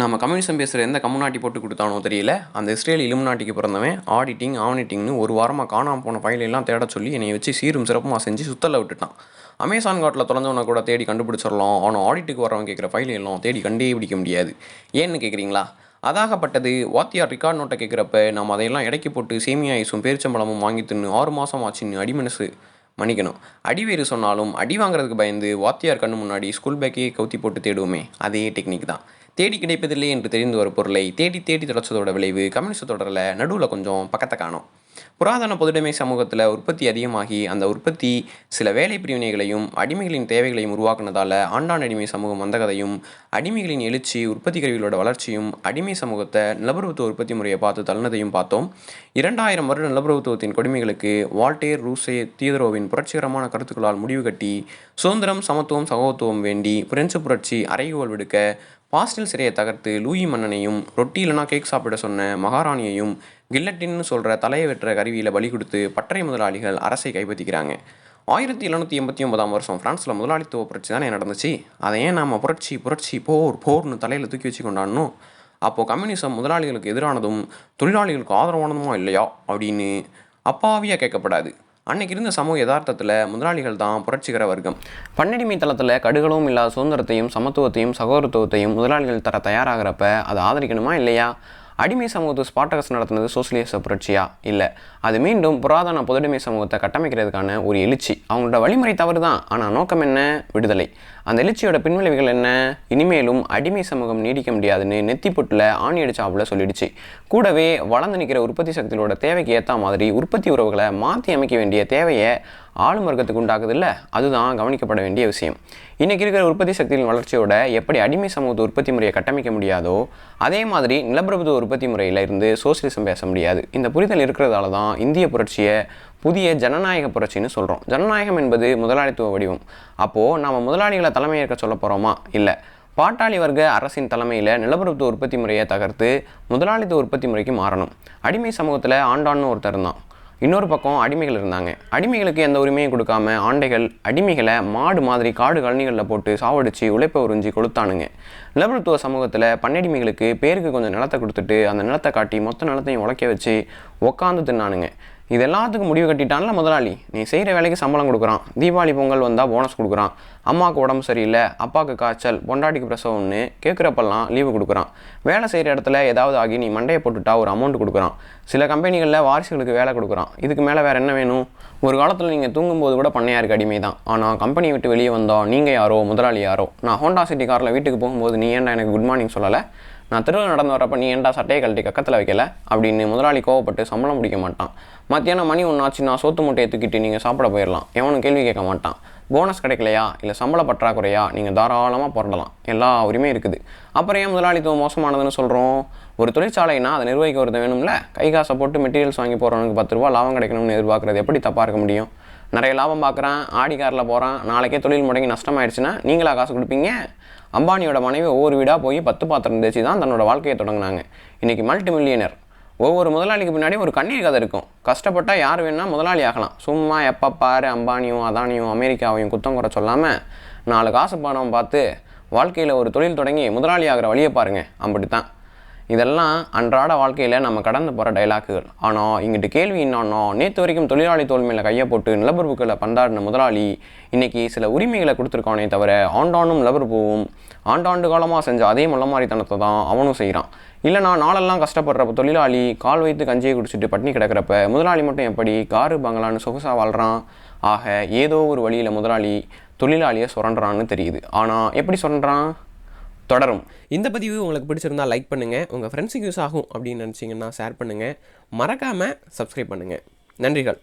நம்ம கம்யூனிசம் பேசுகிற எந்த கம்முனாட்டி போட்டு கொடுத்தானோ தெரியல அந்த இஸ்ரேல் இலுமினாட்டிக்கு பிறந்தவன் ஆடிட்டிங் ஆனிட்டிங்னு ஒரு வாரமாக காணாம போன ஃபைலெல்லாம் தேட சொல்லி என்னை வச்சு சீரும் சிறப்புமாக செஞ்சு சுத்தலை விட்டுட்டான். அமேசான் காட்டில் தொலைஞ்சவனை கூட தேடி கண்டுபிடிச்சிடலாம். ஆனால் ஆடிட்டுக்கு வரவன் கேட்குற ஃபைல் எல்லாம் தேடி கண்டே பிடிக்க முடியாது. ஏன்னு கேட்குறீங்களா அதாகப்பட்டது வாத்தியார் ரிகார்ட் நோட்டை கேட்குறப்ப நம்ம அதையெல்லாம் இடைக்கி போட்டு சேமியா ஐஸும் பேரிச்சம்பழமும் வாங்கி தின்னு ஆறு மாதம் ஆச்சுன்னு அடிமனசு. மன்னிக்கணும். அடிவேறு சொன்னாலும் அடி வாங்குறதுக்கு பயந்து வாத்தியார் கண்ணு முன்னாடி ஸ்கூல் பேக்கே கவுத்தி போட்டு தேடுவோமே அதே டெக்னிக் தான். தேடி கிடைப்பதில்லை என்று தெரிந்து ஒரு பொருளை தேடி தேடி தொலைச்சதோட விளைவு கம்யூனிஸ்ட் தொடரில் நடுவில் கொஞ்சம் பக்கத்தை காணும். புராதன பொதுடைமை சமூகத்தில் உற்பத்தி அதிகமாகி அந்த உற்பத்தி சில வேலை பிரிவினைகளையும் அடிமைகளின் தேவைகளையும் உருவாக்குனதால் ஆண்டான் அடிமை சமூகம் வந்த கதையும் அடிமைகளின் எழுச்சி உற்பத்தி கருவிகளோட வளர்ச்சியும் அடிமை சமூகத்தை நிலப்பரத்துவ உற்பத்தி முறையை பார்த்து தள்ளினதையும் பார்த்தோம். இரண்டாயிரம் வருட நிலப்பிரபுத்துவத்தின் கொடுமைகளுக்கு வால்டேர் ரூசே தீதரோவின் புரட்சிகரமான கருத்துக்களால் முடிவு கட்டி சுதந்திரம் சமத்துவம் சகோத்துவம் வேண்டி பிரெஞ்சு புரட்சி அறைகோல் விடுக்க பாஸ்டல் சிறையை தகர்த்து லூயி மன்னனையும் ரொட்டி இல்லைனா கேக் சாப்பிட சொன்ன மகாராணியையும் கில்லட்டின்னு சொல்கிற தலையை வெட்டுற கருவியில் பலி கொடுத்து பட்டறை முதலாளிகள் அரசை கைப்பற்றிக்கிறாங்க. ஆயிரத்தி எழுநூற்றி எண்பத்தி ஒன்பதாம் வருஷம் ஃப்ரான்ஸில் முதலாளித்துவ புரட்சி தானே நடந்துச்சு? அதை ஏன் நாம் புரட்சி புரட்சி போர் போர்னு தலையில் தூக்கி வச்சு கொண்டாடணும் அப்போது கம்யூனிசம் முதலாளிகளுக்கு எதிரானதும் தொழிலாளிகளுக்கு ஆதரவானதுமா இல்லையா? அப்படின்னு அப்பாவியாக கேட்கப்படாது. அன்னைக்கு இருந்த சமூக யதார்த்தத்தில் முதலாளிகள் தான் புரட்சிகர வர்க்கம். பன்னடிமை தளத்தில் கடுகளும் இல்லாத சுதந்திரத்தையும் சமத்துவத்தையும் சகோதரத்துவத்தையும் முதலாளிகள் தர தயாராகிறப்ப அதை ஆதரிக்கணுமா இல்லையா? அடிமை சமூகத்தை ஸ்பாட்டகஸ் நடத்தினது சோசியலிச புரட்சியா? இல்லை. அது மீண்டும் புராதன பொதுடைமை சமூகத்தை கட்டமைக்கிறதுக்கான ஒரு எழுச்சி. அவங்களோட வழிமுறை தவறு தான் ஆனால் நோக்கம் என்ன? விடுதலை. அந்த எழுச்சியோட பின்விளைவுகள் என்ன? இனிமேலும் அடிமை சமூகம் நீடிக்க முடியாதுன்னு நெத்திப்புட்டில் ஆணி அடிச்சாப்புல சொல்லிடுச்சு. கூடவே வளர்ந்து நிற்கிற உற்பத்தி சக்திகளோட தேவைக்கு ஏற்ற மாதிரி உற்பத்தி உறவுகளை மாற்றி அமைக்க வேண்டிய தேவையை ஆளும் வர்க்கத்துக்கு உண்டாக்குது இல்லை அதுதான் கவனிக்கப்பட வேண்டிய விஷயம். இன்றைக்கி இருக்கிற உற்பத்தி சக்தியின் வளர்ச்சியோட எப்படி அடிமை சமூகத்து உற்பத்தி முறையை கட்டமைக்க முடியாதோ அதே மாதிரி நிலப்பிரபுத்துவ உற்பத்தி முறையில் இருந்து சோசியலிசம் பேச முடியாது. இந்த புரிதல் இருக்கிறதால தான் இந்திய புரட்சியை புதிய ஜனநாயக புரட்சின்னு சொல்கிறோம் ஜனநாயகம் என்பது முதலாளித்துவ வடிவம். அப்போது நம்ம முதலாளிகளை தலைமையேற்க சொல்ல போகிறோமா இல்லை பாட்டாளி வர்க்க அரசின் தலைமையில் நிலப்பரப்பு உற்பத்தி முறையை தகர்த்து முதலாளித்துவ உற்பத்தி முறைக்கு மாறணும். அடிமை சமூகத்தில் ஆண்டான்னு ஒருத்தர் தான் இன்னொரு பக்கம் அடிமைகள் இருந்தாங்க. அடிமைகளுக்கு எந்த உரிமையும் கொடுக்காம ஆண்டைகள் அடிமைகளை மாடு மாதிரி காடு கழனிகளில் போட்டு சாவடிச்சு உழைப்பை உறிஞ்சி கொளுத்தானுங்க. நிலப்பரத்துவ சமூகத்தில் பண்ணடிமைகளுக்கு பேருக்கு கொஞ்சம் நிலத்தை கொடுத்துட்டு அந்த நிலத்தை காட்டி மொத்த நிலத்தையும் உழைக்க வச்சு உக்காந்து தின்னானுங்க. இது எல்லாத்துக்கும் முடிவு கட்டிட்டான்ல முதலாளி. நீ செய்கிற வேலைக்கு சம்பளம் கொடுக்குறான். தீபாவளி பொங்கல் வந்தால் போனஸ் கொடுக்குறான். அம்மாவுக்கு உடம்பு சரியில்லை அப்பாவுக்கு காய்ச்சல் பொண்டாட்டிக்கு பிரசவம்னு கேட்குறப்பெல்லாம் லீவு கொடுக்குறான். வேலை செய்கிற இடத்துல ஏதாவது ஆகி நீ மண்டையை போட்டுட்டா ஒரு அமௌண்ட் கொடுக்குறான். சில கம்பெனிகளில் வாரிசுகளுக்கு வேலை கொடுக்குறான். இதுக்கு மேலே வேறு என்ன வேணும்? ஒரு காலத்தில் நீங்கள் தூங்கும்போது கூட பண்ணையாருக்கு அடிமை தான் ஆனால் கம்பெனி விட்டு வெளியே வந்தோம் நீங்கள் யாரோ முதலாளி யாரோ? நான் ஹோண்டா சிட்டி காரில் வீட்டுக்கு போகும்போது நீ ஏன்டா எனக்கு குட் மார்னிங் சொல்லலை? நான் திருவிழா நடந்து வரப்போ நீ ஏன்டா சட்டையை கழட்டி கக்கத்தில் வைக்கல? அப்படின்னு முதலாளி கோவப்பட்டு சம்பளம் பிடிக்க மாட்டான். மத்தியானம் மணி ஒன்றாச்சு நான் சோத்து மூட்டையை தூக்கிட்டு நீங்கள் சாப்பிட போயிடலாம் எவனும் கேள்வி கேட்க மாட்டான். போனஸ் கிடைக்கலையா? இல்லை சம்பள பற்றாக்குறையா? நீங்கள் தாராளமாக புரண்டலாம் எல்லா உரிமையும் இருக்குது. அப்புறம் ஏன் முதலாளித்துவம் மோசமானதுன்னு சொல்கிறோம் ஒரு தொழிற்சாலைனா அதை நிர்வகிக்க ஒருத்தன் வேணும்ல? கை காசை போட்டு மெட்டீரியல்ஸ் வாங்கி போகிறவனுக்கு பத்து ரூபா லாபம் கிடைக்கணும்னு எதிர்பார்க்குறது எப்படி தப்பாக இருக்க முடியும்? நிறைய லாபம் பார்க்குறான் ஆடி காரில் போகிறான் நாளைக்கே தொழில் முடங்கி நஷ்டமாயிடுச்சுன்னா நீங்களாக காசு கொடுப்பீங்க? அம்பானியோட மனைவி ஒவ்வொரு வீடாக போய் பத்து பாத்திரம் தேய்ச்சி தான் தன்னோட வாழ்க்கையை தொடங்கினாங்க. இன்றைக்கி மல்டி மில்லியனர் ஒவ்வொரு முதலாளிக்கு பின்னாடி ஒரு கண்ணீர் கதை இருக்கும். கஷ்டப்பட்டால் யார் வேணால் முதலாளி ஆகலாம். சும்மா எப்போ பாரு அம்பானியும் அதானியும் அமெரிக்காவையும் குத்தம் குறை சொல்லாமல் நாலு காசு பணம் பார்த்து வாழ்க்கையில் ஒரு தொழில் தொடங்கி முதலாளி ஆகிற வழியை பாருங்கள் அப்படி தான் இதெல்லாம் அன்றாட வாழ்க்கையில் நம்ம கடந்து போகிற டைலாக்குகள் ஆனால் இங்கிட்டு கேள்வி என்னன்னா நேற்று வரைக்கும் தொழிலாளி தோல்மையில் கையை போட்டு நிலப்பரப்புகளை பந்தாடின முதலாளி இன்றைக்கி சில உரிமைகளை கொடுத்துருக்கானே தவிர ஆண்டாண்டும் நிலப்பரப்புவும் ஆண்டாண்டு காலமாக செஞ்ச அதே முள்ளமாரித்தனத்தை தான் அவனும் செய்கிறான் இல்லைனா நாளெல்லாம் கஷ்டப்படுறப்ப தொழிலாளி கால் வைத்து கஞ்சியை குடிச்சிட்டு பட்டினி கிடக்கிறப்ப முதலாளி மட்டும் எப்படி காரு பங்களான்னு சொகுசாக வாழ்கிறான் ஆக ஏதோ ஒரு வழியில் முதலாளி தொழிலாளியை சுரண்டுறான்னு தெரியுது. ஆனால் எப்படி சுரண்டுறான்? தொடரும். இந்த பதிவு உங்களுக்கு பிடிச்சிருந்தா லைக் பண்ணுங்கள் உங்கள் ஃப்ரெண்ட்ஸுக்கு யூஸ் ஆகும் அப்படின்னு நினச்சிங்கன்னா ஷேர் பண்ணுங்கள் மறக்காமல் சப்ஸ்கிரைப் பண்ணுங்கள் நன்றிகள்.